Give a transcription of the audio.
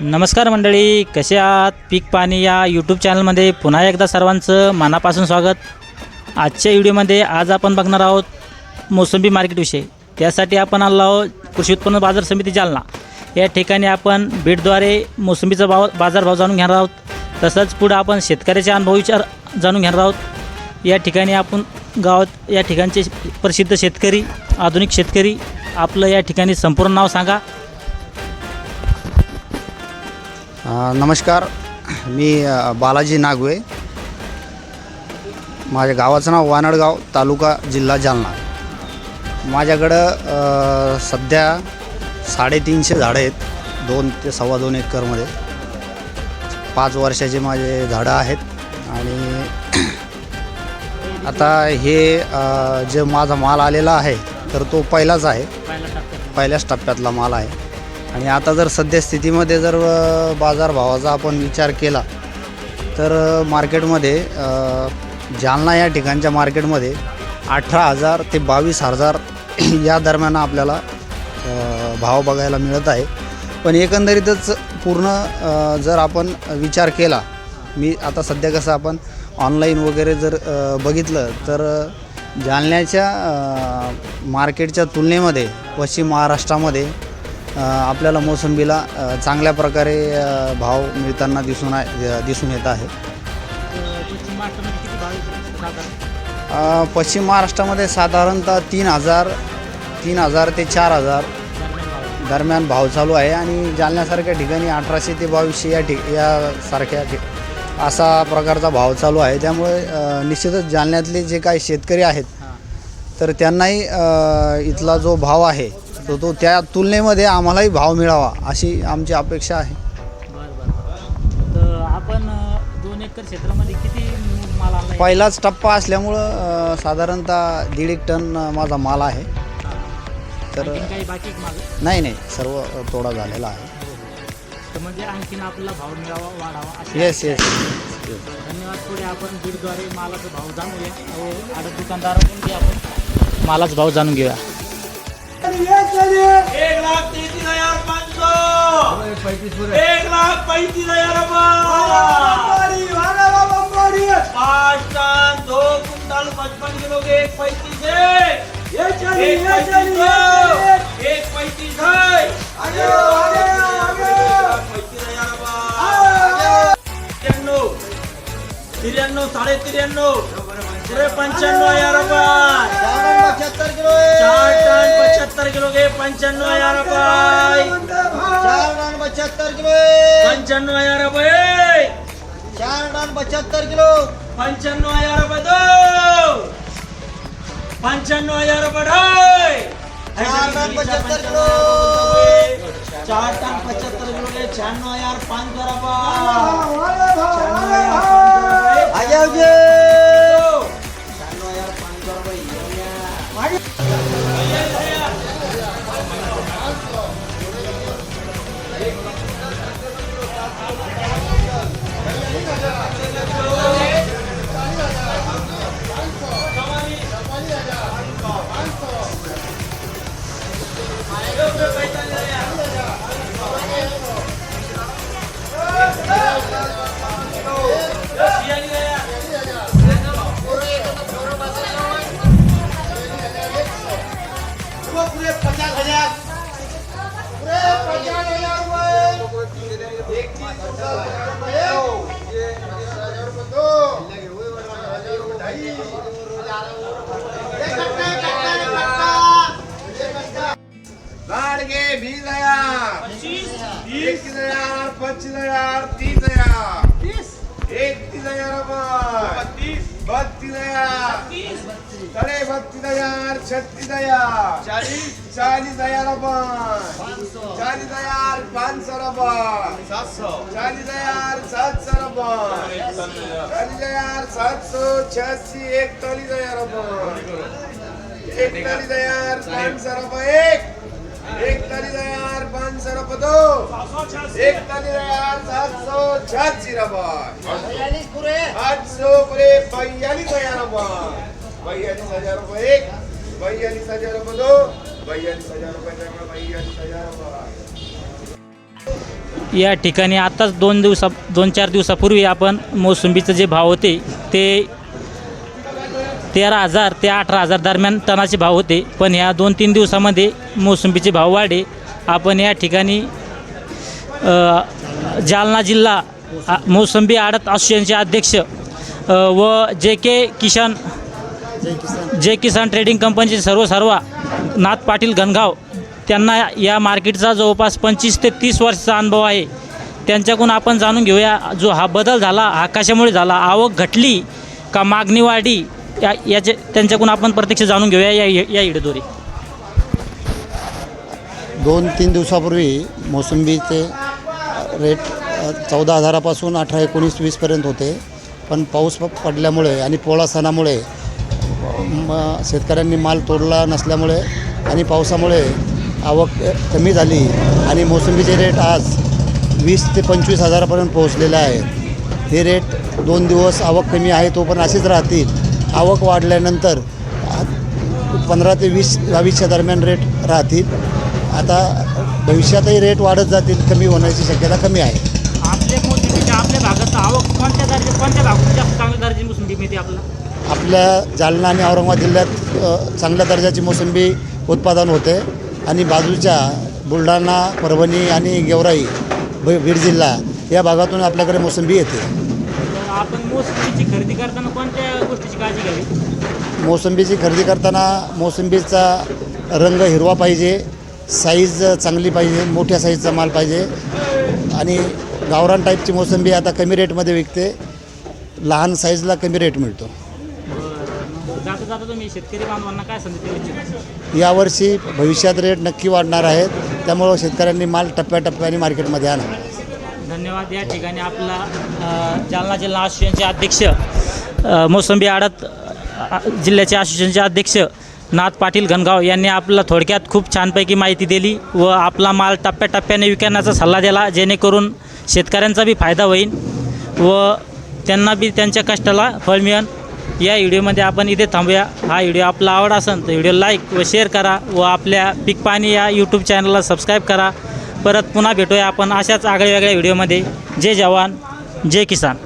नमस्कार मंडळी कसे आहात? पीक पाणी या यूट्यूब चॅनलमध्ये पुन्हा एकदा सर्वांचं मनापासून स्वागत. आजच्या व्हिडिओमध्ये आज आपण बघणार आहोत मोसंबी मार्केटविषयी त्यासाठी आपण आलो आहोत कृषी उत्पन्न बाजार समिती जालना. या ठिकाणी आपण भेटद्वारे मोसंबीचा भाव बाजारभाव जाणून घेणार आहोत. तसंच पुढं आपण शेतकऱ्याचे अनुभव विचार जाणून घेणार आहोत. या ठिकाणी आपण गावात या ठिकाणचे प्रसिद्ध शेतकरी आधुनिक शेतकरी आपलं या ठिकाणी संपूर्ण नाव सांगा. नमस्कार. मी बालाजी नागवे. माझ्या गावाचं नाव वानडगाव तालुका जिल्हा जालना. माझ्याकडं सध्या साडेतीनशे झाडं आहेत. दोन ते सव्वा दोन एकरमध्ये. पाच वर्षाचे माझे झाडं आहेत. आणि आता हे जे माझा माल आलेला आहे तर तो पहिलाच आहे. पहिल्याच टप्प्यातला माल आहे. आणि आता जर सध्या स्थितीमध्ये जर बाजारभावाचा आपण विचार केला तर मार्केटमध्ये जालना या ठिकाणच्या मार्केटमध्ये अठरा हजार ते बावीस हजार या दरम्यान आपल्याला भाव बघायला मिळत आहे. पण एकंदरीतच पूर्ण जर आपण विचार केला मी आता सध्या कसं आपण ऑनलाईन वगैरे जर बघितलं तर जालन्याच्या मार्केटच्या तुलनेमध्ये पश्चिम महाराष्ट्रामध्ये आपल्याला मोसंबीला चांगल्या प्रकारे भाव मिळताना दिसून आहे दिसून येत आहे. पश्चिम महाराष्ट्रामध्ये साधारणतः तीन हजार तीन हजार ते चार हजार दरम्यान भाव चालू आहे आणि जालन्यासारख्या ठिकाणी अठराशे ते बावीसशे या ठिक यासारख्या असा प्रकारचा भाव चालू आहे. त्यामुळे निश्चितच जालन्यातले जे काही शेतकरी आहेत तर त्यांनाही इथला जो भाव आहे तो तो त्या तुलनेमध्ये आम्हालाही भाव मिळावा अशी आमची अपेक्षा आहे. बरं बरं तर आपण अ, दोन एकर क्षेत्रामध्ये किती माल आणला आहे? पहिलाच टप्पा असल्यामुळं अ, साधारणतः दीड एक टन अ, माझा माल आहे. हा. तर आणखीन काही बाकी आहेत मागं? नाही नाही. सर्व अ, तोडा झालेला आहे. तर म्हणजे आणखीन आपल्याला भाव मिळावा वाढावा अशी येस येस आहे. धन्यवाद. पुढे आपण बीडद्वारे मालाचा भाव जाणूया व आडत दुकानदाराकडून बी आपण. मालाचा भाव जाणून घेऊया. एक लाख तैतीस हजार पाँच सौ एक लाख पैंतीस हजार पाँच टन दो कुंटल पचपन किलो के एक पैंतीस है एक पैंतीस है एक हजार पुरे पंच्याण्णव हजार रुपये. चार टन पचहत्तर किलो के पंच्याण्णव हजार रुपये. बहत्तर किलो. पंच्याण्णव हजार रुपये. चार टन बहत्तर किलो. पंच्याण्णव हजार रुपये दो. पंच्याण्णव हजार रुपये ढाई. चार टन पचहत्तर किलो. चार टन पचहत्तर किलो के छियानवे हजार पाँच सौ रुपये. लाडके बीस हजार. इक्कीस हजार पच्चीस हजार तीस हजार. एकतीस हजार रुपये बत्तीस हजार. साडे बत्तीस हजार छत्तीस हजार. चालीस चालीस हजार चालीस हजार पाँच सौ रुपये सात सौ चालीस हजार सात सौ रुपये चालीस हजार सात सौ छियासी इकतालीस हजार रुपये इकतालीस हजार पाँच सौ रुपये एक एकतालीस हजार पाँच सौ रुपये दो एकतालीस हजार सात सौ छियासी रुपये आठ सौ पूरे बयालीस हजार रुपये बयालीस हजार रुपये एक या ठिकाणी आत्ताच दोन दिवसा दोन चार दिवसापूर्वी आपण मोसंबीचे जे भाव होते ते तेरा हजार ते अठरा हजार दरम्यान टनाचे भाव होते. पण ह्या दोन तीन दिवसामध्ये मोसंबीचे भाव वाढे आपण या ठिकाणी जालना जिल्हा मोसंबी आडत असोसिएशनचे अध्यक्ष व जे के किशन जे किसान ट्रेडिंग कंपनीचे सर्व सर्वा नाथ पाटील गणगाव त्यांना या मार्केटचा जवळपास पंचवीस ते तीस वर्षाचा अनुभव आहे. त्यांच्याकडून आपण जाणून घेऊया जो हा बदल झाला हा कशामुळे झाला आवक घटली का मागणी वाढली या याचे त्यांच्याकडून आपण प्रत्यक्ष जाणून घेऊया या या इडदोरी दोन तीन दिवसापूर्वी मोसंबीचे रेट चौदा हजारापासून अठरा एकोणीस वीसपर्यंत होते. पण पाऊस पडल्यामुळे आणि पोळा सणामुळे म शेतकऱ्यांनी माल तोडला नसल्यामुळे आणि पावसामुळे आवक कमी झाली आणि मोसंबीचे रेट आज वीस ते पंचवीस हजारापर्यंत पोहोचलेले आहेत. हे रेट दोन दिवस आवक कमी आहे तो पण असेच राहतील. आवक वाढल्यानंतर पंधरा ते वीस बावीसच्या दरम्यान रेट राहतील. आता भविष्यातही रेट वाढत जातील कमी होण्याची शक्यता कमी आहे. आपल्या मोसंबीच्या आपल्या भागात आवक कोणत्या दर्जा कोणत्या भागात जास्त चांगल्या दर्जाची मोसंबी मिळते आपल्याला? आपल्या जालना आणि औरंगाबाद जिल्ह्यात चांगल्या दर्जाची मोसंबी उत्पादन होते. आणि बाजूच्या बुलढाणा परभणी आणि गेवराई बीड जिल्हा या भागातून आपल्याकडे मोसंबी येते. आपण मोसंबीची खरेदी करताना कोणत्या गोष्टीची काळजी घ्यावी? मोसंबीची खरेदी करताना मोसंबीचा रंग हिरवा पाहिजे साईज चांगली पाहिजे मोठ्या साईजचा माल पाहिजे. आणि गावरान टाईपची मोसंबी आता कमी रेटमध्ये विकते. लहान साईजला कमी रेट मिळतो. जाता जाता तुम्ही शेतकरी बांधवांना काय यावर्षी भविष्यात रेट नक्की वाढणार आहेत. त्यामुळं शेतकऱ्यांनी माल टप्प्याटप्प्याने मार्केटमध्ये आणा. धन्यवाद. या ठिकाणी आपला अ, जालना जिल्हा असोसिएशनचे अध्यक्ष अ, मोसंबी आडत अ, जिल्ह्याचे असोसिएशनचे अध्यक्ष नाथ पाटील घनगाव यांनी आपल्याला थोडक्यात खूप छानपैकी माहिती दिली व आपला माल टप्प्याटप्प्याने विकण्याचा सल्ला दिला जेणेकरून शेतकऱ्यांचा बी फायदा होईल व त्यांना बी त्यांच्या कष्टाला फळ मिळेल. या व्हिडिओमध्ये आपण इथे थांबूया. हा व्हिडिओ आपला आवड असेल तर व्हिडिओ लाईक व शेअर करा व आपल्या पीक पाणी या यूट्यूब चॅनलला सबस्क्राईब करा. परत पुन्हा भेटूया आपण अशाच आगळ्या वेगळ्या व्हिडिओमध्ये. जय जवान जय किसान.